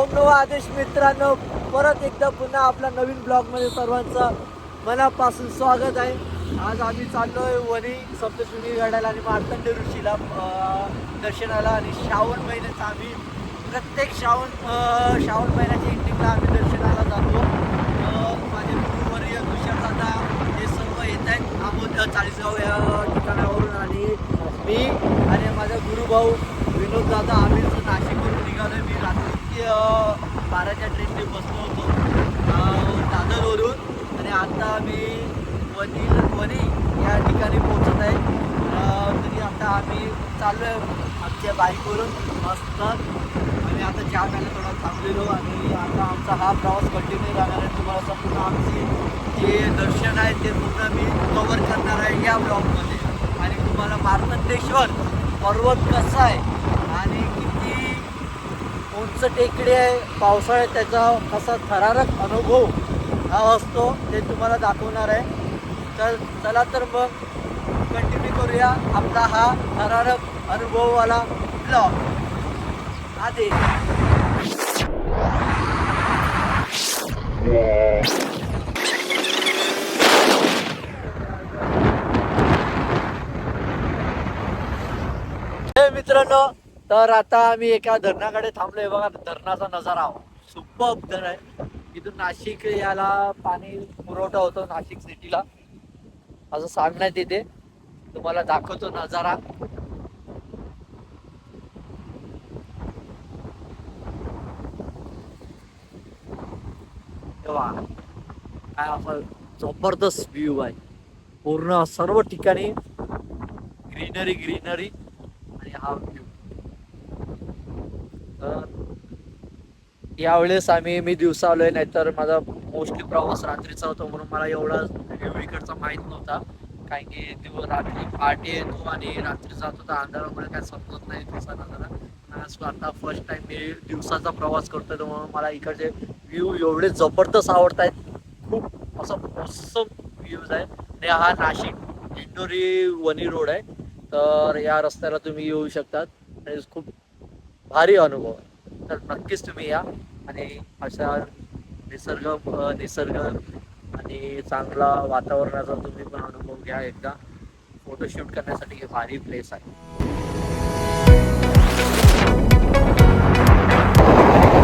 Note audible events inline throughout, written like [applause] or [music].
ओम नव आदेश मित्रांनो. परत एकदा पुन्हा आपल्या नवीन ब्लॉगमध्ये सर्वांचं मनापासून स्वागत आहे. आज आम्ही चाललो आहे वणी सप्तशृंगी गडाला आणि मार्तंड ऋषीला दर्शनाला आणि श्रावण महिन्याचा आम्ही प्रत्येक श्रावण श्रावण महिन्याच्या एंडिंगला आम्ही दर्शनाला जातो. माझे गुरुवर्य तुषार दादा हे सर्व येत आहेत. आमोद चाळीसगाव या ठिकाणावरून आणि मी आणि माझा गुरुभाऊ विनोद दादा आम्ही तर नाशिकवरून निघालो मी रात्री अं, बाराच्या ट्रेनने बसलो होतो. दादरवरून. आणि आता मी वनी या ठिकाणी पोहोचत आहे. तरी आता आम्ही चाललो आहे आमच्या बाईकवरून. मस्त. आणि आता चहा प्यायला थोडा थांबलेलो आणि आता आमचा हा प्रवास कंटिन्यू राहणार आहे. तुम्हाला संपूर्ण आमची जे दर्शन आहे ते पूर्ण मी कवर करणार आहे या ब्लॉगमध्ये आणि तुम्हाला मार्तंडेश्वर पर्वत कसा आहे उंच टेकडी आहे पावसाळ्यात त्याचा कसा थरारक अनुभव हा असतो ते तुम्हाला दाखवणार आहे. तर चला तर मग कंटिन्यू करूया आपला हा थरारक अनुभववाला ब्लॉग आधी. मित्रांनो तर आता आम्ही एका धरणाकडे थांबलोय बघा धरणाचा नजारा. सुपर धरण आहे. इथून नाशिक याला पाणी पुरवठा होतो नाशिक सिटीला. असं सांगण्यात येते. तुम्हाला दाखवतो नजारा. तेव्हा काय असं जबरदस्त व्ह्यू आहे. पूर्ण सर्व ठिकाणी ग्रीनरी ग्रीनरी आणि हा व्ह्यू तर यावेळेस आम्ही मी दिवसा आलोय नाहीतर माझा मोस्टली प्रवास रात्रीचा होता म्हणून मला एवढा व्ह्यू इकडचा माहीत नव्हता. कारण की दिवस रात्री पहाटे येतो आणि रात्री जात होता. अंधारामुळे काय समजत नाही दिवसा नजारा आता फर्स्ट टाइम मी दिवसाचा प्रवास करतोय म्हणून मला इकडचे व्ह्यू एवढे जबरदस्त आवडत आहेत खूप असं मस्त व्ह्यूज आहे. आणि हा नाशिक इंडोरी वनी रोड आहे. तर या रस्त्याला तुम्ही येऊ शकतात. आणि खूप भारी अनुभव आहे. तर नक्कीच तुम्ही या. आणि अशा निसर्ग निसर्ग आणि चांगला वातावरणाचा तुम्ही पण अनुभव घ्या एकदा. फोटोशूट करण्यासाठी हे भारी प्लेस आहे.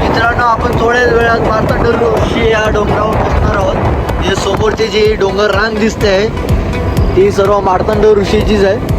मित्रांनो आपण थोड्याच वेळात मार्तंड ऋषी या डोंगरावर पोहोचणार आहोत. हे समोरची जी डोंगर रांग दिसते आहे ती सर्व मार्तंड ऋषीचीच आहे.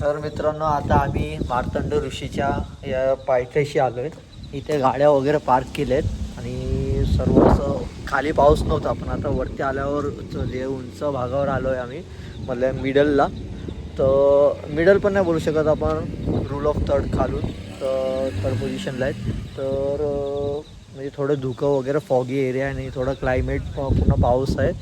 तर मित्रांनो आता आम्ही मार्तंड ऋषीच्या या पायथ्याशी आलो आहे. इथे गाड्या वगैरे पार्क केल्या आहेत आणि सर्व असं खाली पाऊस नव्हता पण आता वरती आल्यावर जे उंच भागावर आलो आहे आम्ही म्हणजे मिडलला तर मिडल पण नाही बोलू शकत आपण रूल ऑफ थर्ड खालून तर थर्ड पोझिशनला आहेत. तर म्हणजे थोडं धुकं वगैरे फॉगी एरिया आणि थोडं क्लायमेट पूर्ण पाऊस आहे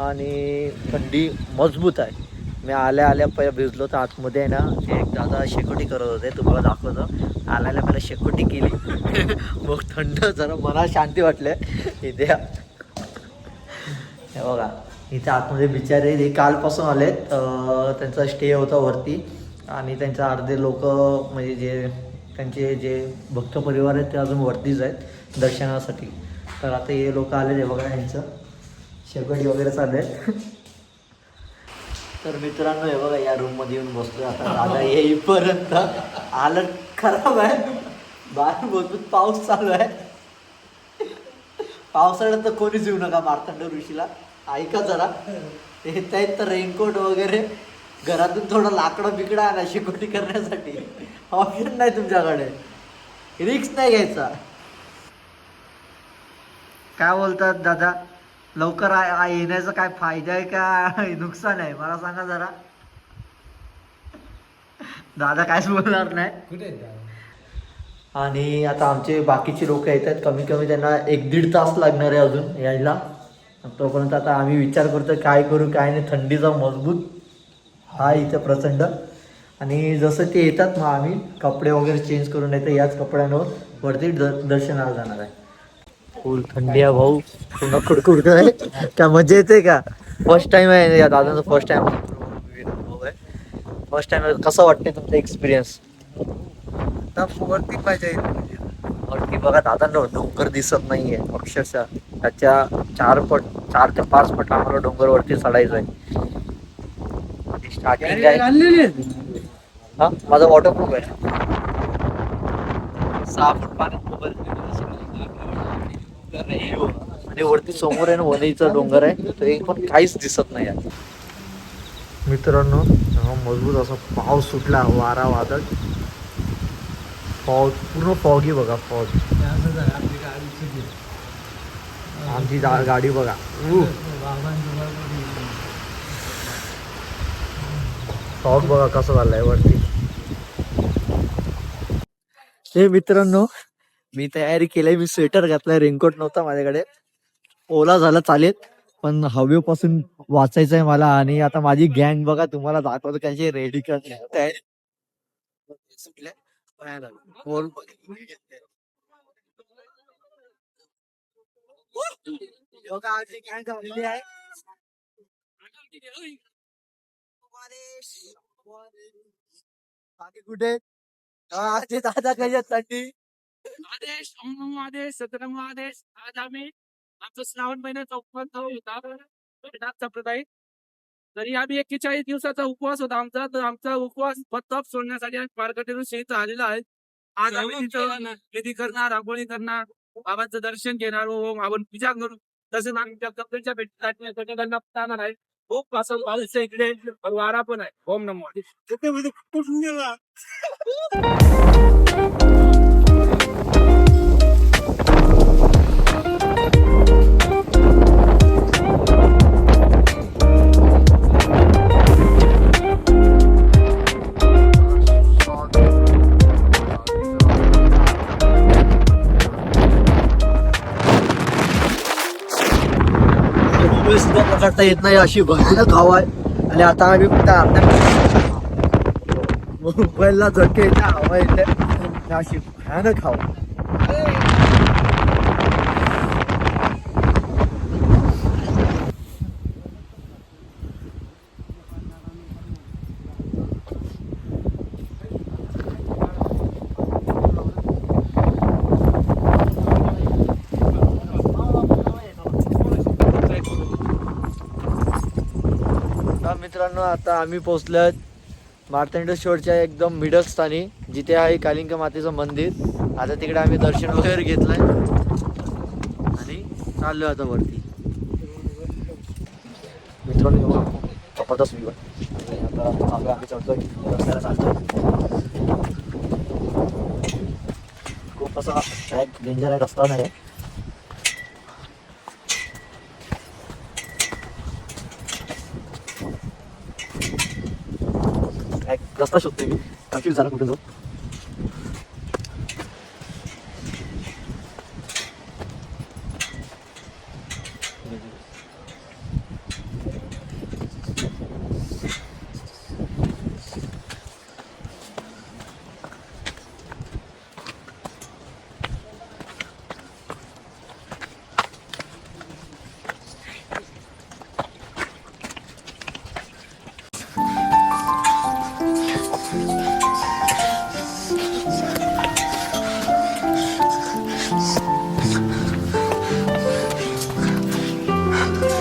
आणि थंडी मजबूत आहे. मी आल्या आल्या पहिले भिजलो तर आतमध्ये आहे ना एक दादा शेकोटी करत होते तुम्हाला दाखवतो. आल्या आल्या पहिला शेकोटी केली. [laughs] मग थंड जरा मला शांती वाटले. इथे हे बघा इथे आतमध्ये बिचारे हे कालपासून आलेत. त्यांचा स्टे होता वरती. आणि त्यांचे अर्धे लोक म्हणजे जे त्यांचे जे भक्त परिवार आहेत ते अजून वरतीच आहेत दर्शनासाठी. तर आता हे लोक आलेले बघा यांचं. शेकोटी वगैरे चालू आहेत. तर मित्रांनो हे बघा या रूममध्ये येऊन बसतोय आता दादा येईपर्यंत हालत खराब आहे. बाहेर मजबूत पाऊस चालू आहे. पावसाळ्यात तर कोणीच येऊ नका मार्तंड ऋषीला. ऐका जरा. येत आहेत तर रेनकोट वगैरे घरातून थोडं लाकडं बिकडं आणा शिकोटी करण्यासाठी. ऑप्शन नाही तुमच्याकडे. रिक्स नाही घ्यायचा. काय बोलतात दादा? लवकर आ- येण्याचा काय फायदा आहे का? नुकसान आहे. मला सांगा जरा. दादा कायच बोलणार नाही. कुठे? आणि आता आमचे बाकीचे लोक येतात. कमी कमी त्यांना एक दीड तास लागणार आहे अजून यायला. तोपर्यंत आता आम्ही विचार करतो काय करू काय नाही. थंडीचा मजबूत हा इथे प्रचंड. आणि जसं ते येतात मग आम्ही कपडे वगैरे चेंज करून येतो याच कपड्यांवर वरती द- दर्शनाला जाणार आहे. फुल थंडी आहे भाऊ. पुन्हा कुडकुडत आहे काय मजा येते का? फर्स्ट टाइम आहे या दादाचा फर्स्ट टाइम आहे फर्स्ट टाइम कसं वाटते तुमचा एक्सपिरियन्स आता वरती येईल वरती बघा दादांना डोंगर दिसत नाहीये. अक्षरशः त्याच्या चार पट चार ते पाच पट आम्हाला डोंगर वरती चढायचं आहे. स्टार्टिंग आहे हा? माझा वॉटरप्रूफ आहे. सहा फूट पाण्यात मोबाईल आणि वरती समोर आहे ना वणीचा डोंगर आहे. तर एक पण काहीच दिसत नाही आहे. मित्रांनो मजबूत असा पाऊस सुटला वारा वादळ. फॉग पूर्ण फॉगी बघा फॉग. आमची गाडी बघा. फॉग बघा कसं झालंय वरती. हे मित्रांनो मी तयारी केली मी स्वेटर घातलाय रेनकोट नव्हता माझ्याकडे. ओला झाला चालेल पण हवेपासून वाचायचं आहे मला आणि आता माझी गँग बघा तुम्हाला दाखवतो त्यांची रेडी आहे. बाकी कुठे? दादा कशात साठी आदेश ओम आदेश सतरंग आदेश आज आम्ही आमचा श्रावण महिन्याचा उपवास होता. संप्रदाय. तरी आम्ही एक्केचाळीस दिवसाचा उपवास होता आमचा. तर आमचा उपवास पत्ताप सोडण्यासाठी आम्ही पारकटेरून शेत आलेला आहे. आज आम्ही विधी करणार रांगोळी करणार बाबांचं दर्शन घेणार ओम आपण पूजा करू. तसंच आम्ही त्या कपड्याच्या भेटीसाठी जाणार आहे. खूप असं आहे इकडे वारा पण आहे. ओम नमो. मुंबई [laughs] सुद्धा येत नाही अशी भयानक हवा आहे आणि आता आम्ही फक्त अर्ध्या मुंबईला झटके येते हवा येते अशी भयानक हवा मित्रांनो आता आम्ही पोहोचलो मार्तंडेश्वरच्या एकदम मिडल स्थानी जिथे आहे कालिंग मातेचं मंदिर. आता तिकडे आम्ही दर्शन वगैरे घेतलंय. आणि चाललो आता वरती. मित्रांनो जबरदस्त व्ह्यू आहे आता आम्ही चढतोय. रस्त्याला चालतोय. खूप असा ट्रॅक डेंजर आहे रस्ता नाही आहे ट्रॅक रस्ता शोधतोय मी. कन्फ्युज झाला कुठे जाऊ. 啊。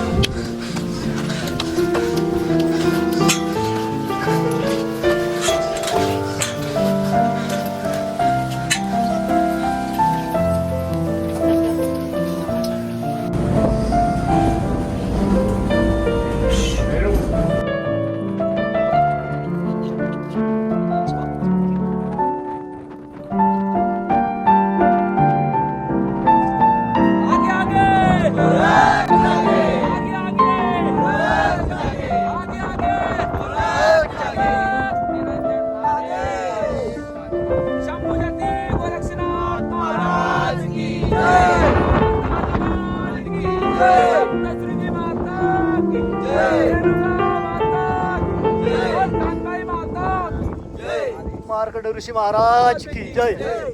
ऋषी महाराज की जय.